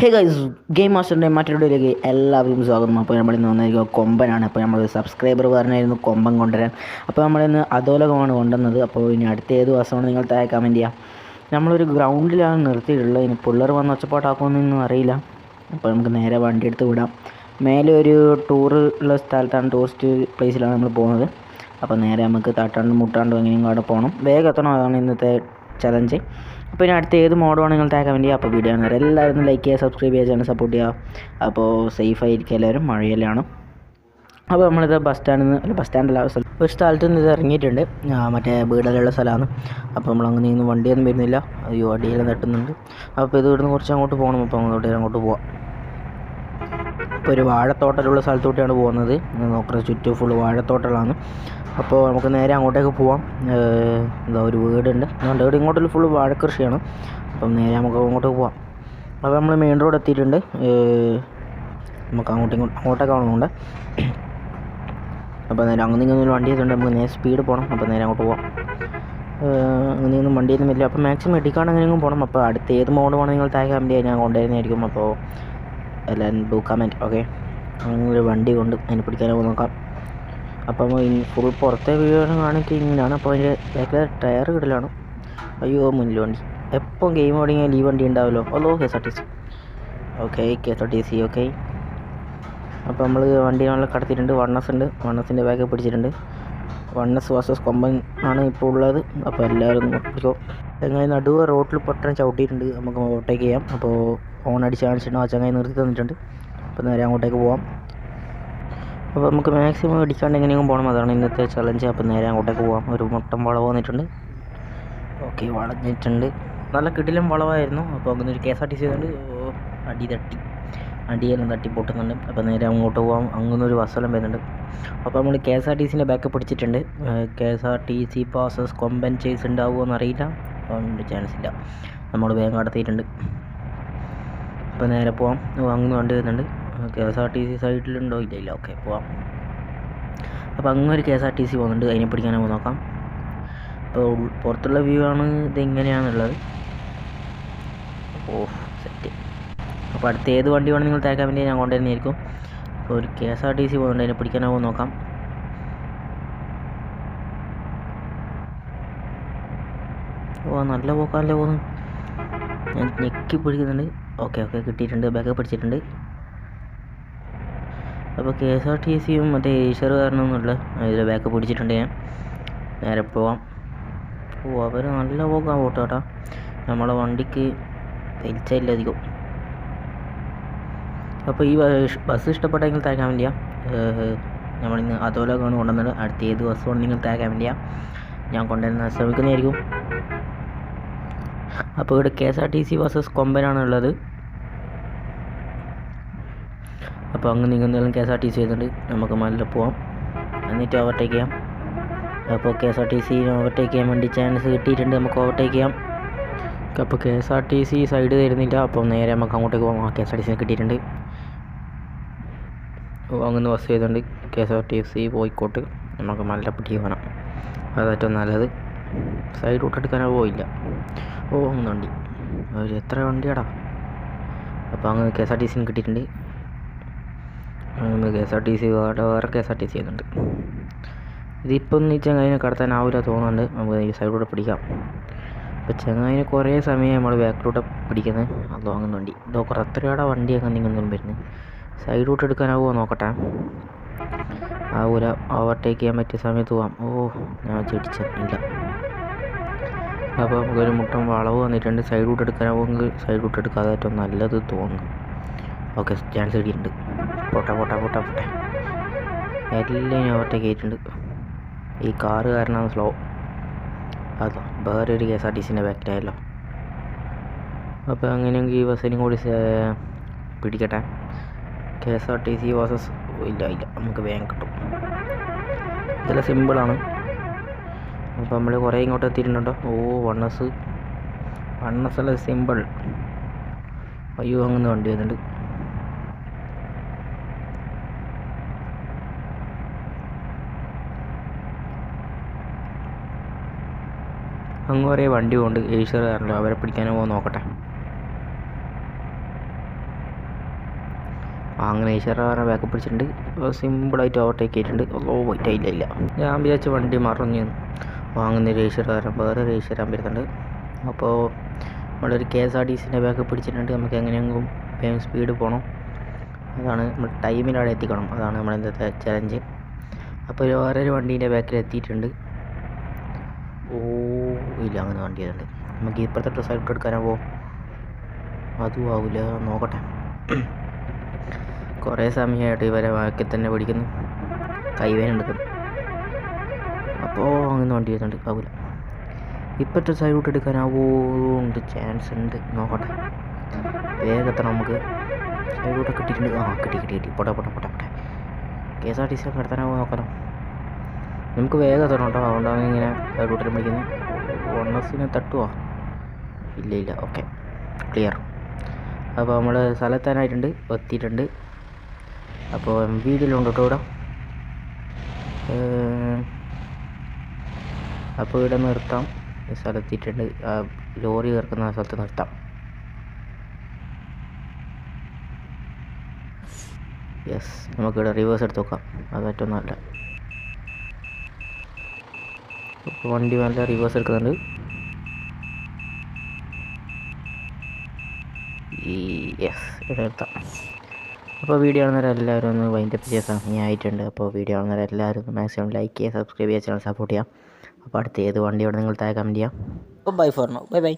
Hey guys game മാസ്റ്ററിന്റെ വീഡിയോയിലേക്ക് എല്ലാവർക്കും സ്വാഗതം. അപ്പോൾ നമ്മൾ ഇന്ന് വന്നിരിക്കുക കൊമ്പനാണ്. അപ്പോൾ നമ്മൾ സബ്സ്ക്രൈബർ പറഞ്ഞായിരുന്നു കൊമ്പൻ കൊണ്ടുവരാൻ. അപ്പോൾ നമ്മളിന്ന് അധോലകമാണ് കൊണ്ടുവന്നത്. അപ്പോൾ ഇനി അടുത്ത ഏത് ദിവസമാണ് നിങ്ങൾ താഴെ കമന്റ് ചെയ്യാം. നമ്മളൊരു ഗ്രൗണ്ടിലാണ് നിർത്തിയിട്ടുള്ളത്. ഇനി പിള്ളേർ വന്ന് ഒച്ചപ്പാട്ടാക്കുമെന്നൊന്നും അറിയില്ല. അപ്പോൾ നമുക്ക് നേരെ വണ്ടി എടുത്ത് വിടാം. മേലെ ഒരു ടൂർ ഉള്ള സ്ഥലത്താണ് ടൂറിസ്റ്റ് പ്ലേസിലാണ് നമ്മൾ പോകുന്നത്. അപ്പോൾ നേരെ നമുക്ക് തട്ടാണ്ട് മുട്ടാണ്ട് എങ്ങനെയും അവിടെ പോകണം വേഗം എത്തണം. അതാണ് ഇന്നത്തെ ചലഞ്ച് അപ്പോൾ ഇനി അടുത്ത ഏത് മോഡാണ് നിങ്ങൾ തേക്കാൻ വേണ്ടി അപ്പോൾ വീഡിയോ ആണ് എല്ലാവരും ലൈക്ക് ചെയ്യുക സബ്സ്ക്രൈബ് ചെയ്യുക ചാനൽ സപ്പോർട്ട് ചെയ്യുക. അപ്പോൾ സേഫ് ആയിരിക്കും എല്ലാവരും മഴയിലാണ് അപ്പോൾ നമ്മളിത് ബസ് സ്റ്റാൻഡിൽ നിന്ന് അല്ല ബസ് സ്റ്റാൻഡല്ല ഒരു സ്ഥലത്ത് നിന്ന് ഇത് ഇറങ്ങിയിട്ടുണ്ട്. മറ്റേ വീടലുള്ള സ്ഥലമാണ്. അപ്പോൾ നമ്മൾ അങ്ങനെ നിന്ന് വണ്ടിയൊന്നും വരുന്നില്ല. അയ്യോ അടിയെല്ലാം തട്ടുന്നുണ്ട്. അപ്പോൾ ഇത് ഇവിടുന്ന് കുറച്ച് അങ്ങോട്ട് പോകണം. അപ്പോൾ അങ്ങോട്ട് അങ്ങോട്ട് പോവാം. ഇപ്പോൾ ഒരു വാഴത്തോട്ടലുള്ള സ്ഥലത്തോട്ടാണ് പോകുന്നത്. നോക്കുന്നത് ചുറ്റും ഫുൾ വാഴത്തോട്ടങ്ങളാണ്. അപ്പോൾ നമുക്ക് നേരെ അങ്ങോട്ടേക്ക് പോവാം. എന്താ ഒരു വീടുണ്ട്. അതുകൊണ്ട് ഇവിടെ ഇങ്ങോട്ടുള്ള ഫുള്ള് വാഴക്കൃഷിയാണ്. അപ്പം നേരെ നമുക്ക് അങ്ങോട്ട് പോവാം. അപ്പോൾ നമ്മൾ മെയിൻ റോഡ് എത്തിയിട്ടുണ്ട്. നമുക്ക് അങ്ങോട്ടും ഇങ്ങോട്ടും അങ്ങോട്ടേക്ക് ആവുന്നുണ്ട് അപ്പോൾ നേരെ അങ്ങനെ ഇങ്ങനെ വണ്ടി എത്തുന്നുണ്ട് നമുക്ക് നേരെ സ്പീഡ് പോകണം. അപ്പോൾ നേരെ അങ്ങോട്ട് പോവാം. അങ്ങനെ അങ്ങനെയൊന്നും വണ്ടിയൊന്നും ഇല്ല. അപ്പോൾ മാക്സിമം എടുക്കാണെങ്കിലും പോകണം. അപ്പോൾ അടുത്ത് ഏത് മോഡ് വേണം നിങ്ങൾ താഴെ കമന്റ് ഞാൻ കൊണ്ടുവരുന്നതായിരിക്കും. അപ്പോൾ എല്ലാവരും ഡു കമന്റ് ഓക്കെ അങ്ങനെ വണ്ടി കൊണ്ട് അതിനെ പിടിക്കാനോ നോക്കാം. അപ്പം ഫുൾ പുറത്തെ വീഡിയോ കാണിക്കുക ഇങ്ങനെയാണ്. അപ്പോൾ അതിന്റെ ബാക്കിലെ ടയർ കിടലാണ്. അയ്യോ മുന്നിൽ വണ്ടി. എപ്പം ഗെയിം തുടങ്ങിയാൽ ഈ വണ്ടി ഉണ്ടാവുമല്ലോ. ഓലോ K S R T C okay K S R T C okay അപ്പോൾ നമ്മൾ വണ്ടി നമ്മളെ കടത്തിയിട്ടുണ്ട്. വണ്ണസ് ഉണ്ട്. വണ്ണസിന്റെ ബാഗ് പിടിച്ചിട്ടുണ്ട്. വണ്ണസ് വാസസ് കൊമ്പൻ ആണ് ഇപ്പോൾ ഉള്ളത്. അപ്പോൾ എല്ലാവരും നോക്കിക്കോ എങ്ങനെ നടുവ് റോട്ടിൽ പൊട്ടൻ ചവിട്ടിയിട്ടുണ്ട്. നമുക്ക് ഓവർടേക്ക് ചെയ്യാം. അപ്പോൾ ഫോൺ അടിച്ച് കാണിച്ചിട്ടുണ്ട് ആ നിർത്തി തന്നിട്ടുണ്ട്. അപ്പോൾ നേരെ അങ്ങോട്ടേക്ക് പോവാം. അപ്പോൾ നമുക്ക് മാക്സിമം അടിക്കാണ്ട് എങ്ങനെയെങ്കിലും പോകണം അതാണ് ഇന്നത്തെ ചലഞ്ച് അപ്പോൾ നേരെ അങ്ങോട്ടേക്ക് പോവാം. ഒരു മുട്ടം വളവ് വന്നിട്ടുണ്ട്. ഓക്കെ വളഞ്ഞിട്ടുണ്ട്. നല്ല കിടിലും വളവായിരുന്നു. അപ്പോൾ അങ്ങനെ ഒരു K S R T C ഉണ്ട് അടി തട്ടി. അടിയെല്ലാം തട്ടി പൊട്ടുന്നുണ്ട്. അപ്പോൾ നേരെ അങ്ങോട്ട് പോകാം അങ്ങനെ ഒരു വസലം വരുന്നുണ്ട്. അപ്പോൾ നമ്മൾ കെ എസ് ആർ ടി സിന്റെ ബാക്ക് പിടിച്ചിട്ടുണ്ട്. K S R T C buses Komban chase ഉണ്ടാവുമോ എന്നറിയില്ല. അതുകൊണ്ട് ചാൻസ് ഇല്ല. നമ്മൾ വേഗം കടത്തിയിട്ടുണ്ട്. അപ്പോൾ നേരെ പോവാം. അങ്ങ് വണ്ടി വരുന്നുണ്ട്. K S R T C സൈഡിലുണ്ടോ? ഇല്ല ഇല്ല ഓക്കെ പോവാം. അപ്പോൾ അങ്ങ് ഒരു K S R T C പോകുന്നുണ്ട്. അതിനെ പിടിക്കാനോ നോക്കാം. അപ്പോൾ പുറത്തുള്ള വ്യൂ ആണ് ഇത് ഇങ്ങനെയാണുള്ളത്. ഓ സെറ്റ്. അപ്പോൾ അടുത്ത ഏത് വണ്ടി വേണം നിങ്ങൾ തേക്കാൻ വേണ്ടി ഞാൻ കൊണ്ടുവരുന്നതായിരിക്കും. അപ്പോൾ ഒരു K S R T C പോകുന്നുണ്ട്. അതിനെ പിടിക്കാനാവോ നോക്കാം. ഓ നല്ല പോക്കാല്ലേ പോകുന്നു ഞാൻ ഞെക്കി പിടിക്കുന്നുണ്ട്. ഓക്കെ ഓക്കെ കിട്ടിയിട്ടുണ്ട്. ബാഗ് പിടിച്ചിട്ടുണ്ട്. അപ്പോൾ കെ എസ് ആർ ടി സിയും മറ്റേ ഈശ്വർ കാരണമൊന്നുമില്ല അതിൽ ബാക്ക് പിടിച്ചിട്ടുണ്ട് ഞാൻ. നേരെ പോവാം. ഓ അവർ നല്ല പോക്കാൻ പോട്ടോ കേട്ടോ നമ്മളെ വണ്ടിക്ക് വലിച്ചില്ല അധികം. അപ്പോൾ ഈ ബസ് ഇഷ്ടപ്പെട്ടെങ്കിൽ തേക്കാൻ വേണ്ടിയാ. നമ്മളിന്ന് അതോലൊക്കെയാണ് കൊണ്ടുവന്നത്. അടുത്ത ഏത് ബസ് നിങ്ങൾ തേക്കാൻ വേണ്ടിയാ. ഞാൻ കൊണ്ടുവരുന്ന ശ്രമിക്കുന്നതായിരിക്കും. അപ്പോൾ ഇവിടെ K S R T C buses കൊമ്പനാണ് ഉള്ളത് അപ്പോൾ അങ്ങ് നീങ്ങുന്നതിലും K S R T C വരുന്നുണ്ട് നമുക്ക് മല്ല പോവാം. എന്നിട്ട് ഓവർടേക്ക് ചെയ്യാം. അപ്പോൾ K S R T C overtake ചെയ്യാൻ വേണ്ടി ചാൻസ് കിട്ടിയിട്ടുണ്ട് നമുക്ക് ഓവർടേക്ക് ചെയ്യാം. അപ്പോൾ K S R T C side തരുന്നില്ല അപ്പോൾ നേരെ നമുക്ക് അങ്ങോട്ടേക്ക് പോകാം K S R T C കിട്ടിയിട്ടുണ്ട്. അങ്ങനെ ബസ് ചെയ്തുകൊണ്ട് K S R T C പോയിക്കോട്ട്. നമുക്ക് മല്ലപ്പെട്ടി പോകണം അതേറ്റവും നല്ലത്. സൈഡ് റൂട്ട് എടുക്കാനോ പോയില്ല. ഓ അങ്ങനെ വണ്ടി ഒരു എത്ര വണ്ടിയാടാ? അപ്പോൾ അങ്ങ് കെ എസ് ആർ ടി സിന് കിട്ടിയിട്ടുണ്ട്. K S R T C വേറെ വേറെ K S R T C ചെയ്യുന്നുണ്ട്. ഇതിപ്പം ഈ കടത്താൻ കടത്താനാവില്ല തോന്നുന്നുണ്ട്. നമുക്ക് ഈ സൈഡിലൂടെ പിടിക്കാം. അപ്പോൾ ചങ്ങായിനെ കുറേ സമയം നമ്മൾ ബാക്കിലൂടെ പിടിക്കുന്നത് അതോ അങ്ങനെ വണ്ടി ഇതോ കുറേ വണ്ടി വണ്ടിയൊക്കെ നിങ്ങൾക്കൊന്നും വരുന്നത് സൈഡ് റൂട്ട് എടുക്കാനാവുമോ നോക്കട്ടെ. ആവൂല. ഓവർടേക്ക് ചെയ്യാൻ പറ്റിയ സമയത്ത് പോവാം. ഓ ഞാൻ ചിടിച്ച ഇല്ല. അപ്പോൾ നമുക്കൊരു മുട്ടം വളവ് വന്നിട്ടുണ്ട് സൈഡ് റൂട്ട് എടുക്കാനാവുമെങ്കിൽ സൈഡ് റൂട്ട് എടുക്കാതെ ഏറ്റവും നല്ലത് തോന്നുന്നു ഓക്കെ ചാൻസ് കിട്ടിയിട്ടുണ്ട് പൊട്ട പൊട്ട പൊട്ട പൊട്ടെ. എല്ലാം ഞാൻ ആയിട്ടുണ്ട് ഈ കാറ് കാരണം സ്ലോ. അതോ വേറെ ഒരു കെ എസ് ആർ ടി സിന്റെ ബാക്കിലായല്ലോ അപ്പോൾ അങ്ങനെയെങ്കിൽ ഈ ബസ്സിനും കൂടി പിടിക്കട്ടെ. K S R T C buses ഇല്ല ഇല്ല. നമുക്ക് വേഗം കിട്ടും. ഇതെല്ലാം സിമ്പിളാണ് അപ്പോൾ നമ്മൾ കുറേ ഇങ്ങോട്ട് എത്തിയിട്ടുണ്ടോ ഓ വണ്ണസ്. വണ്ണസ് അല്ല സിമ്പിൾ. അയ്യോ അങ്ങനെ വണ്ടി വരുന്നുണ്ട് അങ്ങ് കുറേ വണ്ടി കൊണ്ട് ഏഷ്യർ കാരണല്ലോ അവരെ പിടിക്കാനോ പോകാൻ നോക്കട്ടെ. അങ്ങനെ ഈശ്വര ബാക്ക് പിടിച്ചിട്ടുണ്ട്. സിമ്പിളായിട്ട് ഓവർടേക്ക് ചെയ്തിട്ടുണ്ട്. ഓ വൈറ്റ് ഇല്ല ഇല്ല. ഞാൻ വിചാരിച്ച വണ്ടി മറിഞ്ഞു. വാങ്ങുന്ന ഒരു കാരണം വേറെ രജിസ്റ്റർ ഈശ്വരം വരുന്നുണ്ട് അപ്പോൾ നമ്മളൊരു കെ എസ് ആർ ടി സിന്റെ ബാക്ക് പിടിച്ചിട്ടുണ്ട്. നമുക്ക് എങ്ങനെയെങ്കിലും വേഗം സ്പീഡ് പോകണം അതാണ് നമ്മൾ ടൈമിലവിടെ എത്തിക്കണം. അതാണ് നമ്മുടെ ഇന്നത്തെ ചലഞ്ച് അപ്പോൾ വേറൊരു വണ്ടീന്റെ ബാക്കിൽ എത്തിയിട്ടുണ്ട്. ഓ ഇല്ല അങ്ങനെ വണ്ടി വരുന്നുണ്ട് നമുക്ക് ഇപ്പുറത്തെ സൈഡ് എടുക്കാനാവോ അതും ആവില്ല നോക്കട്ടെ. കുറേ സമയമായിട്ട് ഇവരെ ബാക്കിൽ തന്നെ പിടിക്കുന്നു. കൈവേന എടുക്കുന്നു. അപ്പോൾ അങ്ങനെ വണ്ടി വരുന്നുണ്ട് ആവില്ല ഇപ്പോഴത്തെ സൈഡ് എടുക്കാനാവോ ഉണ്ട് ചാൻസ് ഉണ്ട്. നോക്കട്ടെ. വേഗത്തണം നമുക്ക് സൈഡ് കിട്ടിയിട്ടുണ്ട്. ആ കിട്ടി കിട്ടി കിട്ടി. പൊട്ടെ പൊട്ടെ പൊട്ടെ പൊട്ടെ K S R T C കിടത്താനാവോ നോക്കണം. നമുക്ക് വേഗം എത്തണം കേട്ടോ. അതുകൊണ്ടാണ് ഇങ്ങനെ റൂട്ടിൽ വിളിക്കുന്നത് വൺ എസിനെ തട്ടുവോ? ഇല്ല ഇല്ല. ഓക്കെ. ക്ലിയർ അപ്പോൾ നമ്മൾ സ്ഥലത്താനായിട്ടുണ്ട് എത്തിയിട്ടുണ്ട്. അപ്പോൾ വീഡിയോയിലുണ്ട് ഇവിടെ. അപ്പോൾ ഇവിടെ നിർത്താം. സ്ഥലത്തിട്ടുണ്ട്. ആ ലോറി കിടക്കുന്ന സ്ഥലത്ത് നിർത്താം. യെസ് നമുക്കിവിടെ റിവേഴ്സ് എടുത്ത് നോക്കാം. അത് ഏറ്റവും നല്ല ഇപ്പോൾ വണ്ടി നല്ല റിവേഴ്സ് എടുക്കുന്നുണ്ട്. ഈ യെസ് ഇവിടെ നിർത്താം. അപ്പോൾ വീഡിയോ കാണുന്നവരെ എല്ലാവരും ഒന്ന് വൈൻഡപ്പ് ചെയ്യാൻ സമയമായിട്ടുണ്ട്. അപ്പോൾ വീഡിയോ കാണുന്നവരെ എല്ലാവരും ഒന്ന് മാക്സിമം ലൈക്ക് ചെയ്യുക സബ്സ്ക്രൈബ് ചെയ്യുക ചാനൽ സപ്പോർട്ട് ചെയ്യാം അപ്പോൾ അടുത്ത ഏത് വണ്ടിയോടെ നിങ്ങൾ താഴെ കമന്റ് ചെയ്യാം? Bye for now bye bye